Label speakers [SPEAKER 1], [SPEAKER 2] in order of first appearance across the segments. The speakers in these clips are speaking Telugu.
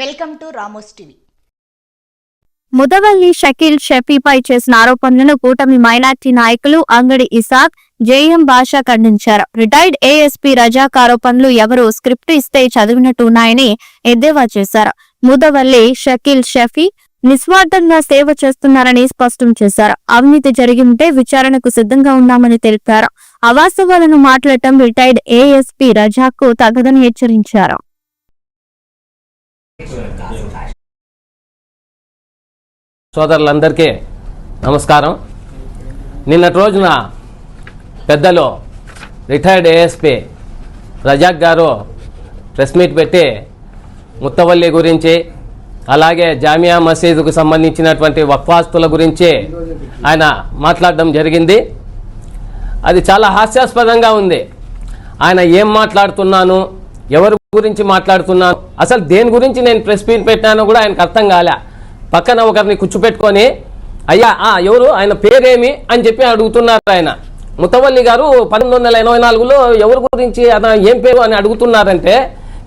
[SPEAKER 1] Welcome to Ramos TV.
[SPEAKER 2] Mudavalli Shakeel షఫీపై చేసిన ఆరోపణలను కూటమి మైనార్టీ నాయకులు అంగడి ఇసాక్ జేఎం భాష ఖండించారు. రిటైర్డ్ ఏఎస్పీ రజాక్ ఆరోపణలు ఎవరు స్క్రిప్ట్ ఇస్తే చదివినట్టు ఉన్నాయని ఎద్దేవా చేశారు. ముదవల్లి షకీల్ షఫీ నిస్వార్థంగా సేవ చేస్తున్నారని స్పష్టం చేశారు. అవినీతి జరిగి ఉంటే విచారణకు సిద్ధంగా ఉన్నామని తెలిపారు. అవాస్తవాలను మాట్లాడటం రిటైర్డ్ ఏఎస్పీ రజాక్ తగదని హెచ్చరించారు.
[SPEAKER 3] సోదరులందరికీ నమస్కారం. నిన్నటి రోజున పెద్దలు రిటైర్డ్ ఏఎస్పీ రజాక్ గారు ప్రెస్ మీట్ పెట్టి ముత్తవల్లి గురించి అలాగే జామియా మసీదుకు సంబంధించినటువంటి వక్వాస్తుల గురించి ఆయన మాట్లాడడం జరిగింది. అది చాలా హాస్యాస్పదంగా ఉంది. ఆయన ఏం మాట్లాడుతున్నాను ఎవరు గురించి మాట్లాడుతున్నాను. అసలు దేని గురించి నేను ప్రెస్ మీట్ పెట్టినానో కూడా ఆయనకు అర్థం కాలే. పక్కన ఒకరిని కూర్చోపెట్టుకొని అయ్యా ఆ, ఎవరు? ఆయన పేరేమి? అని చెప్పి అడుగుతున్నారు ఆయన. ముతవల్లి గారు పంతొమ్మిది వందల ఎనభై నాలుగులో ఎవరి గురించి అతను ఏం పేరు అని అడుగుతున్నారంటే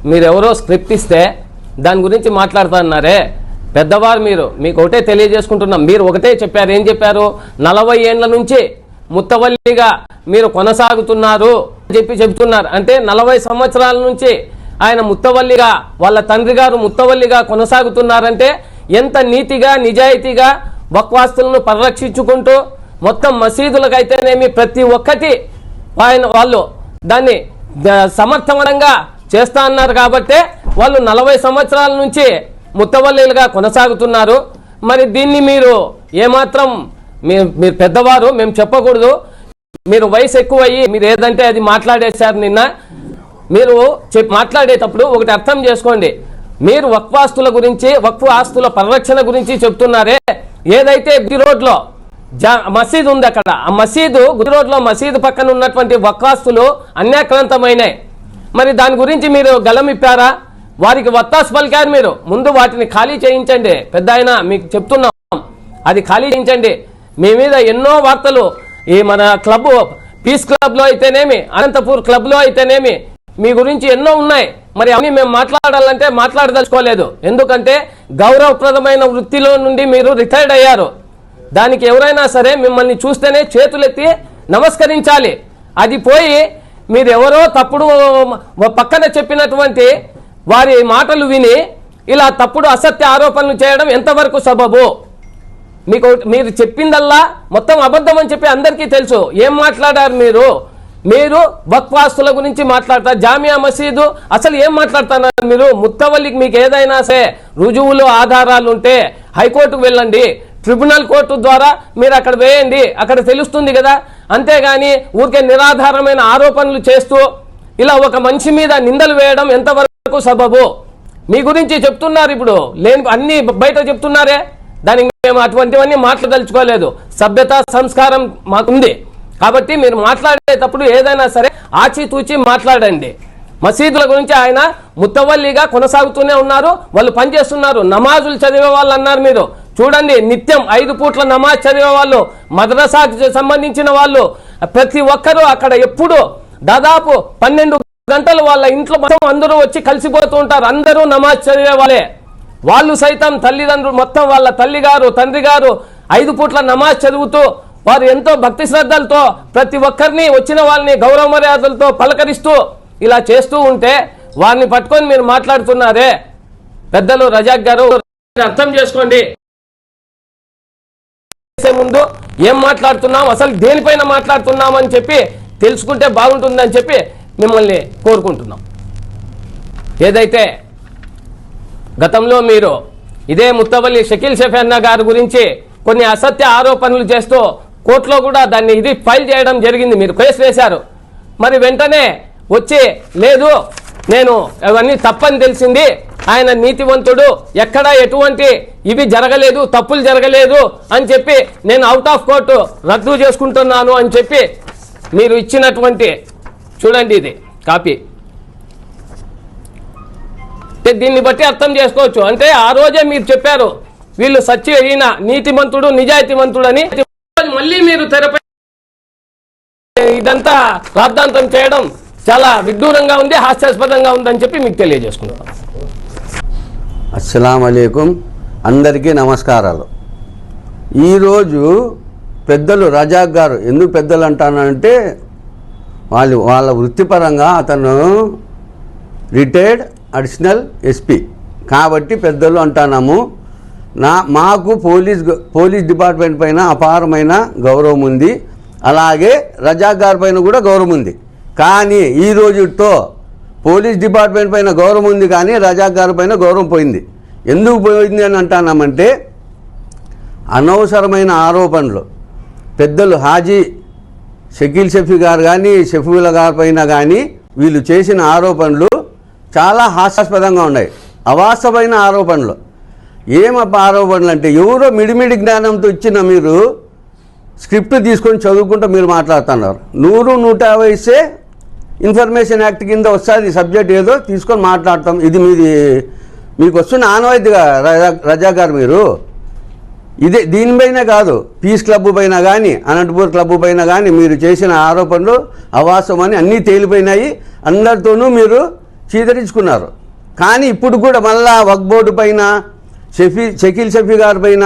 [SPEAKER 3] మీరు ఎవరో స్క్రిప్ట్ ఇస్తే దాని గురించి మాట్లాడుతున్నారే పెద్దవారు మీరు మీకు ఒకటే తెలియజేసుకుంటున్నాం. మీరు ఒకటే చెప్పారు. ఏం చెప్పారు? నలభై ఏండ్ల నుంచి ముత్తవల్లిగా మీరు కొనసాగుతున్నారు అని చెప్పి చెబుతున్నారు. అంటే నలభై సంవత్సరాల నుంచి ఆయన ముత్తవల్లిగా వాళ్ళ తండ్రి గారు ముత్తవల్లిగా కొనసాగుతున్నారంటే ఎంత నీతిగా నిజాయితీగా వక్వాస్తులను పరిరక్షించుకుంటూ మొత్తం మసీదులకైతేనేమి ప్రతి ఒక్కటి ఆయన వాళ్ళు దాన్ని సమర్థవనంగా సమర్థవంతంగా చేస్తా అన్నారు కాబట్టే వాళ్ళు నలభై సంవత్సరాల నుంచి ముత్తవల్లిలుగా కొనసాగుతున్నారు. మరి దీన్ని మీరు ఏమాత్రం మీ- మీరు పెద్దవారు మేము చెప్పకూడదు. మీరు వయసు ఎక్కువయ్యి మీరు ఏదంటే అది మాట్లాడేశారు నిన్న. మీరు చెప్ మాట్లాడేటప్పుడు ఒకటి అర్థం చేసుకోండి. మీరు వక్వాస్తుల గురించి వక్ఫు ఆస్తుల పరిరక్షణ గురించి చెప్తున్నారే. ఏదైతే గుడి రోడ్లో జా మసీదు ఉంది అక్కడ ఆ మసీదు గుడి రోడ్లో మసీదు పక్కన ఉన్నటువంటి వక్వాస్తులు అన్యాక్రాంతమైనవి మరి దాని గురించి మీరు గలమిప్పారా వారికి వత్తాసు పలికారు మీరు. ముందు వాటిని ఖాళీ చేయించండి. పెద్ద ఆయన మీకు చెప్తున్నాం. అది ఖాళీ చేయించండి. మీ మీద ఎన్నో వార్తలు. ఈ మన క్లబ్ పీస్ క్లబ్లో అయితేనేమి అనంతపూర్ క్లబ్లో అయితేనేమి మీ గురించి ఎన్నో ఉన్నాయి. మరి అవన్నీ మేము మాట్లాడాలంటే మాట్లాడదలుచుకోలేదు. ఎందుకంటే గౌరవప్రదమైన వృత్తిలో నుండి మీరు రిటైర్డ్ అయ్యారు. దానికి ఎవరైనా సరే మిమ్మల్ని చూస్తేనే చేతులెత్తి నమస్కరించాలి. అది పోయి మీరు ఎవరో తప్పుడు పక్కన చెప్పినటువంటి వారి మాటలు విని ఇలా తప్పుడు అసత్య ఆరోపణలు చేయడం ఎంతవరకు సబబు? మీకు మీరు చెప్పిందల్లా మొత్తం అబద్ధం అని చెప్పి అందరికీ తెలుసు. ఏం మాట్లాడారు మీరు? మీరు వక్వాస్తుల గురించి మాట్లాడతారు జామియా మసీదు అసలు ఏం మాట్లాడుతున్నారు మీరు? ముత్తవల్లికి మీకు ఏదైనా సరే రుజువులు ఆధారాలు ఉంటే హైకోర్టుకు వెళ్ళండి. ట్రిబ్యునల్ కోర్టు ద్వారా మీరు అక్కడ వేయండి. అక్కడ తెలుస్తుంది కదా. అంతేగాని ఊరికే నిరాధారమైన ఆరోపణలు చేస్తూ ఇలా ఒక మనిషి మీద నిందలు వేయడం ఎంతవరకు సబబు? మీ గురించి చెప్తున్నారు ఇప్పుడు. లేని అన్ని బయట చెప్తున్నారే. దానికి మేము అటువంటివన్నీ మాట్లాడదలుచుకోలేదు. సభ్యత సంస్కారం మాకుంది. కాబట్టి మీరు మాట్లాడేటప్పుడు ఏదైనా సరే ఆచితూచి మాట్లాడండి. మసీదుల గురించి ఆయన ముత్తవల్లిగా కొనసాగుతూనే ఉన్నారు వాళ్ళు పనిచేస్తున్నారు. నమాజులు చదివే వాళ్ళు అన్నారు మీరు. చూడండి నిత్యం ఐదు పూట్ల నమాజ్ చదివే వాళ్ళు మద్రసాకి సంబంధించిన వాళ్ళు ప్రతి ఒక్కరూ అక్కడ ఎప్పుడు దాదాపు పన్నెండు గంటలు వాళ్ళ ఇంట్లో మొత్తం అందరూ వచ్చి కలిసిపోతూ ఉంటారు. అందరూ నమాజ్ చదివే వాళ్ళే. వాళ్ళు సైతం తల్లిదండ్రులు మొత్తం వాళ్ళ తల్లి గారు తండ్రి గారు ఐదు పూట్ల నమాజ్ చదువుతూ వారు ఎంతో భక్తి శ్రద్ధలతో ప్రతి ఒక్కరిని వచ్చిన వాళ్ళని గౌరవ మర్యాదలతో పలకరిస్తూ ఇలా చేస్తూ ఉంటే వారిని పట్టుకొని మీరు మాట్లాడుతున్నారే. పెద్దలు రజాక్ గారు అర్థం చేసుకోండి. చేసే ముందు ఏం మాట్లాడుతున్నాం అసలు దేనిపైన మాట్లాడుతున్నాం అని చెప్పి తెలుసుకుంటే బాగుంటుందని చెప్పి మిమ్మల్ని కోరుకుంటున్నాం. ఏదైతే గతంలో మీరు ఇదే ముత్తవల్లి షకీల్ షఫీన్నా గారి గురించి కొన్ని అసత్య ఆరోపణలు చేస్తూ కోర్టులో కూడా దాన్ని ఇది ఫైల్ చేయడం జరిగింది. మీరు కేసు వేశారు. మరి వెంటనే వచ్చి లేదు నేను అవన్నీ తప్పని తెలిసింది. ఆయన నీతివంతుడు. ఎక్కడ ఎటువంటి ఇవి జరగలేదు తప్పులు జరగలేదు అని చెప్పి నేను అవుట్ ఆఫ్ కోర్టు రద్దు చేసుకుంటున్నాను అని చెప్పి మీరు ఇచ్చినటువంటి చూడండి ఇది కాపీ. అంటే దీన్ని బట్టి అర్థం చేసుకోవచ్చు. అంటే ఆ రోజే మీరు చెప్పారు వీళ్ళు సత్య ఈయన నీతిమంతుడు నిజాయితీమంతుడు అని మళ్ళీ తెరపై ఇదంతా రాద్ధాంతం చేయడం చాలా విడ్డూరంగా ఉంది హాస్యాస్పదంగా ఉందని చెప్పి మీకు తెలియజేసుకుంటాం
[SPEAKER 1] అస్సలం అయికం అందరికీ నమస్కారాలు. ఈరోజు పెద్దలు రజాక్ గారు ఎందుకు పెద్దలు అంటానంటే వాళ్ళు వాళ్ళ వృత్తిపరంగా అతను రిటైర్డ్ అడిషనల్ ఎస్పీ. కాబట్టి పెద్దలు అంటాము నా మాకు పోలీస్ పోలీస్ డిపార్ట్మెంట్ పైన అపారమైన గౌరవం ఉంది. అలాగే రజాక్ గారి పైన కూడా గౌరవం ఉంది. కానీ ఈ రోజుతో పోలీస్ డిపార్ట్మెంట్ పైన గౌరవం ఉంది కానీ రజాక్ గారి పైన గౌరవం పోయింది. ఎందుకు పోయింది అని అంటున్నామంటే అనవసరమైన ఆరోపణలు. పెద్దలు హాజీ షకీల్ షఫీ గారు కానీ షఫీల గారి పైన కానీ వీళ్ళు చేసిన ఆరోపణలు చాలా హాస్యాస్పదంగా ఉన్నాయి. అవాస్తవమైన ఆరోపణలు. ఏమప్ప ఆరోపణలు అంటే ఎవరో మిడిమిడి జ్ఞానంతో ఇచ్చిన మీరు స్క్రిప్ట్ తీసుకొని చదువుకుంటూ మీరు మాట్లాడుతున్నారు. నూరు నూట యాభైసే ఇన్ఫర్మేషన్ యాక్ట్ కింద వస్తుంది సబ్జెక్ట్ ఏదో తీసుకొని మాట్లాడతాం. ఇది మీది మీకు వస్తున్న ఆనవాయితీగా రజా రజా గారు మీరు. ఇదే దీనిపైన కాదు పీస్ క్లబ్ పైన కానీ అనంతపూర్ క్లబ్ పైన కానీ మీరు చేసిన ఆరోపణలు అవాసం అని అన్నీ తేలిపోయినాయి. అందరితోనూ మీరు చీదరించుకున్నారు. కానీ ఇప్పుడు కూడా మళ్ళా వక్ బోర్డు పైన షఫీ షకీల్ షఫీ గారి పైన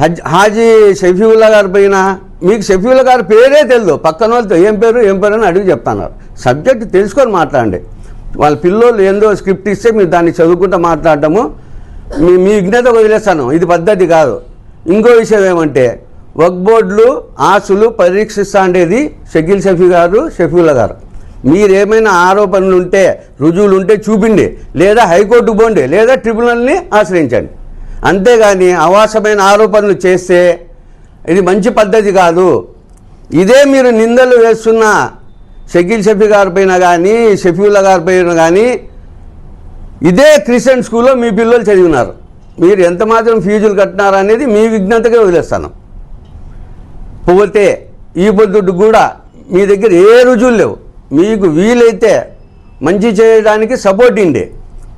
[SPEAKER 1] హజ్ హాజీ షఫీవుల్లా గారి పైన మీకు షఫీవుల్లా గారి పేరే తెలియదు పక్కన వాళ్ళతో ఏం పేరు ఏం పేరు అని అడిగి చెప్తున్నారు. సబ్జెక్ట్ తెలుసుకొని మాట్లాడండి. వాళ్ళ పిల్లోళ్ళు ఏందో స్క్రిప్ట్ ఇస్తే మీరు దాన్ని చదువుకుంటూ మాట్లాడటము మీ మీ విఘ్నత వదిలేస్తాను ఇది పద్ధతి కాదు. ఇంకో విషయం ఏమంటే వక్ బోర్డులు ఆస్తులు పరీక్షిస్తా ఉండేది షకీల్ షఫీ గారు షఫీవుల్లా గారు. మీరేమైనా ఆరోపణలు ఉంటే రుజువులు ఉంటే చూపిండి లేదా హైకోర్టుకు పోండి లేదా ట్రిబ్యునల్ని ఆశ్రయించండి. అంతేగాని అవాసమైన ఆరోపణలు చేస్తే ఇది మంచి పద్ధతి కాదు. ఇదే మీరు నిందలు వేస్తున్న షకీల్ షఫీ గారి పైన కానీ షఫీవుల్లా గారి పైన కానీ ఇదే క్రిస్టియన్ స్కూల్లో మీ పిల్లలు చదివినారు. మీరు ఎంత మాత్రం ఫీజులు కట్టినారు అనేది మీ విజ్ఞతగా వదిలేస్తాను. పోతే ఈ పొద్దుడు కూడా మీ దగ్గర ఏ రుజువులు లేవు. మీకు వీలైతే మంచి చేయడానికి సపోర్ట్ ఇండి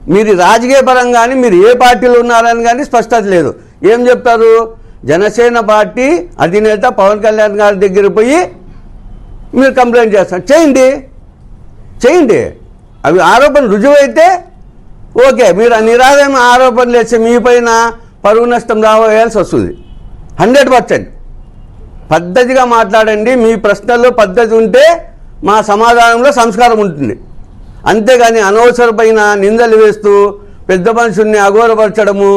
[SPEAKER 1] మీరు రాజకీయ పరంగా కానీ మీరు ఏ పార్టీలో ఉన్నారని కానీ స్పష్టత లేదు. ఏం చెప్తారు? జనసేన పార్టీ అధినేత పవన్ కళ్యాణ్ గారి దగ్గర పోయి మీరు కంప్లైంట్ చేస్తారు. చేయండి. చేయండి. అవి ఆరోపణ రుజువైతే ఓకే. మీరు నిరాదమైన ఆరోపణలు వేస్తే మీ పైన పరువు నష్టం రావేయాల్సి వస్తుంది. Hundred percent. పద్ధతిగా మాట్లాడండి. మీ ప్రశ్నల్లో పద్ధతి ఉంటే మా సమాధానంలో సంస్కారం ఉంటుంది. అంతేగాని అనవసరమైన నిందలు వేస్తూ పెద్ద మనుషుల్ని అఘోరపరచడము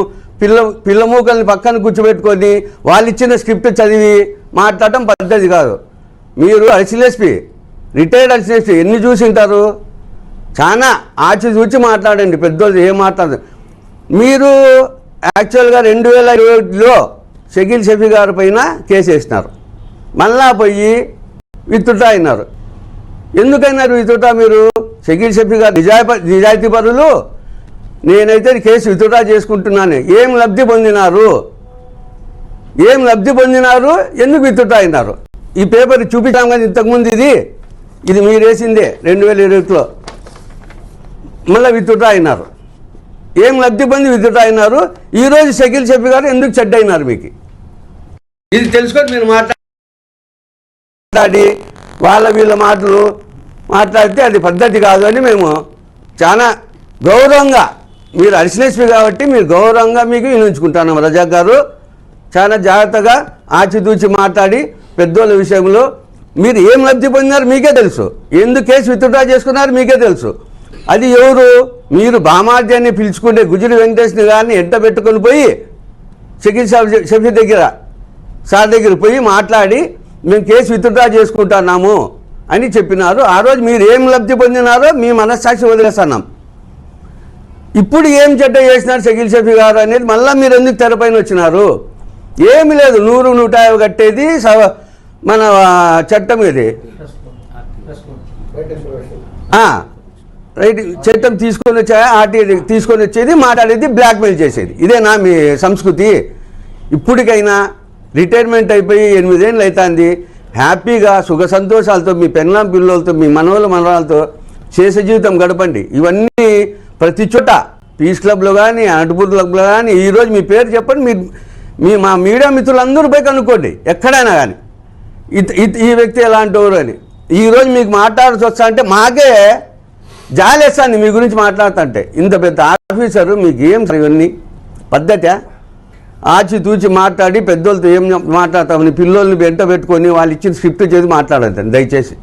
[SPEAKER 1] పిల్ల పిల్లమూకల్ని పక్కన కూర్చోబెట్టుకొని వాళ్ళు ఇచ్చిన స్క్రిప్ట్ చదివి మాట్లాడటం పద్ధతి కాదు. మీరు అరిసిలేస్పి రిటైర్డ్ అరిసిలేస్పి ఎన్ని చూసి ఉంటారు? చాలా ఆచి చూచి మాట్లాడండి పెద్దోళ్ళు ఏం మాట్లాడదు మీరు యాక్చువల్గా రెండు వేల ఇరవై ఒకటిలో షకీల్ షఫీ గారి పైన కేసు వేసినారు. మళ్ళా పోయి విత్తుటా అయినారు ఎందుకైనారు విత్తుటా మీరు షకీల్ షఫీ గారు నిజాయి నిజాయితీ పరులు? నేనైతే కేసు విత్తుటా చేసుకుంటున్నాను. ఏం లబ్ధి పొందినారు? ఏం లబ్ధి పొందినారు? ఎందుకు విత్తుటా అయినారు? ఈ పేపర్ చూపించాం కదా ఇంతకుముందు ఇది. ఇది మీరు వేసిందే రెండు వేల ఇరవై ఒకటిలో మళ్ళీ విత్తుటా అయినారు. ఏం లబ్ధి పొంది విత్తుటా అయినారు? ఈరోజు షకీల్ షఫీ గారు ఎందుకు చెడ్డ అయినారు మీకు? ఇది తెలుసుకొని మీరు మాట్లాడి వాళ్ళ వీళ్ళ మాటలు మాట్లాడితే అది పద్ధతి కాదు అని మేము చాలా గౌరవంగా మీరు అరిసినేస్పి కాబట్టి మీరు గౌరవంగా మీకు వినించుకుంటాను రజాక్ గారు చాలా జాగ్రత్తగా ఆచితూచి మాట్లాడి పెద్దోళ్ళ విషయంలో మీరు ఏం లబ్ధి పొందినారు మీకే తెలుసు. ఎందుకు కేసు విత్డ్రా చేసుకున్నారు మీకే తెలుసు. అది ఎవరు? మీరు బామార్జాన్ని పిలుచుకుంటే గుజురి వెంకటేష్ని గారిని ఎంట పెట్టుకొని పోయి చికిత్స షఫీ దగ్గర సార్ దగ్గర పోయి మాట్లాడి మేము కేసు విత్డ్రా చేసుకుంటున్నాము. అని చెప్పినారు. ఆ రోజు మీరు ఏం లబ్ధి పొందినారో మీ మనస్సాక్షి వదిలేస్తున్నాం ఇప్పుడు ఏం చెడ్డ చేసినారు షకీల్ షఫీ గారు అనేది మళ్ళీ మీరు ఎందుకు తెరపైన వచ్చినారు? ఏమి లేదు. నూరు నూట యాభై కట్టేది మన చట్టం ఇది. రైట్. చట్టం తీసుకొని వచ్చా ఆర్టీ తీసుకొని వచ్చేది మాట్లాడేది బ్లాక్మెయిల్ చేసేది. ఇదేనా మీ సంస్కృతి? ఇప్పటికైనా రిటైర్మెంట్ అయిపోయి ఎనిమిదేళ్ళు అవుతుంది హ్యాపీగా సుఖ సంతోషాలతో మీ పెన్లాం పిల్లలతో మీ మనవల మనవాళ్ళతో చేసే జీవితం గడపండి. ఇవన్నీ ప్రతి చోట పీస్ క్లబ్లో కానీ అనంతపూర్ క్లబ్లో కానీ ఈరోజు మీ పేరు చెప్పండి మీ మీ మా మీడియా మిత్రులందరూ పోయి కనుక్కోండి ఎక్కడైనా కానీ ఇత- ఈ వ్యక్తి ఎలాంటి వారు అని ఈరోజు మీకు మాట్లాడాల్సి వస్తా అంటే మాకే జాలేస్తాను మీ గురించి మాట్లాడుతుంటే ఇంత పెద్ద ఆఫీసరు మీకు ఏం ఇవన్నీ పద్ధతి? ఆచి తూచి మాట్లాడి పెద్దోళ్ళతో ఏం మాట్లాడతామని పిల్లోల్ని వెంట పెట్టుకొని వాళ్ళు ఇచ్చిన స్క్రిప్ట్ చేసి మాట్లాడద్దండి దయచేసి.